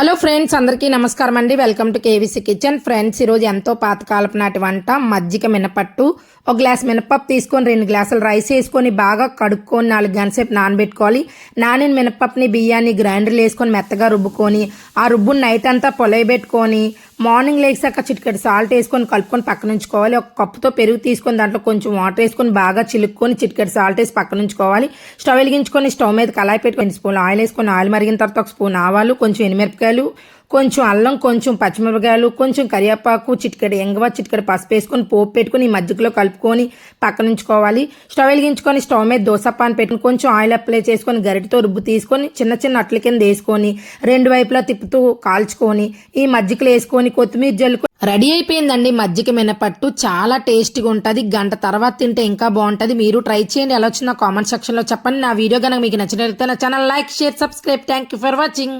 Hello friends అందరికీ నమస్కారం అండి. Welcome to KVC kitchen. Friends ఈరోజు ఎంతో పాతకాలపు నాటి వంట. మజ్జిగ మినపట్టు ఒక గ్లాస్ మినపప్పు తీసుకొని రెండు గ్లాసులు రైస్ వేసుకొని బాగా కడుక్కొని నాలుగు గంటల సేపు నానబెట్టుకోవాలి. నానిన మినపప్పుని బియ్యాన్ని గ్రైండర్లు వేసుకొని మెత్తగా రుబ్బుకొని ఆ రుబ్బుని నైట్ అంతా పొలయబెట్టుకొని మార్నింగ్ లేచాక చిటికెడు సాల్ట్ వేసుకొని కలుపుకొని పక్కన ఉంచుకోవాలి. ఒక కప్పుతో పెరుగు తీసుకొని దాంట్లో కొంచెం వాటర్ వేసుకొని బాగా చిలుక్కొని చిటికెడు సాల్ట్ వేసి పక్కన ఉంచుకోవాలి. స్టవ్ వెలిగించుకొని స్టవ్ మీద కళాయి పెట్టుకొని స్పూన్ ఆయిల్ వేసుకొని ఆయిల్ మరిగిన తర్వాత ఒక స్పూన్ ఆవాలు కొంచెం ఎనిమిరపకాయలు కొంచెం అల్లం కొంచెం పచ్చిమిరపకాయలు కొంచెం కరివేపాకు చిటికెడు ఎంగవ చిటికెడు పసుపు వేసుకొని పోపు పెట్టుకుని ఈ మజ్జిగలో కలుపుకొని పక్కన ఉంచుకోవాలి. స్టవ్ వెలిగించుకొని స్టవ్ మీద దోశ పాన్ పెట్టుకొని కొంచెం ఆయిల్ అప్లై చేసుకొని గరిటితో రుబ్బు తీసుకొని చిన్న చిన్న అట్ల కింద వేసుకొని రెండు వైపులా తిప్పుతూ కాల్చుకొని ఈ మజ్జిగలో వేసుకొని కొత్తిమీర జల్లుకొని రెడీ అయిపోయిందండి మజ్జిగ మినపట్టు. చాలా టేస్టీగా ఉంటుంది. గంట తర్వాత తింటే ఇంకా బాగుంటుంది. మీరు ట్రై చేయండి. ఎలా వచ్చిందో కామెంట్ సెక్షన్లో చెప్పండి. నా వీడియో కనుక మీకు నచ్చినట్లయితే నా channel like share subscribe. Thank you for watching.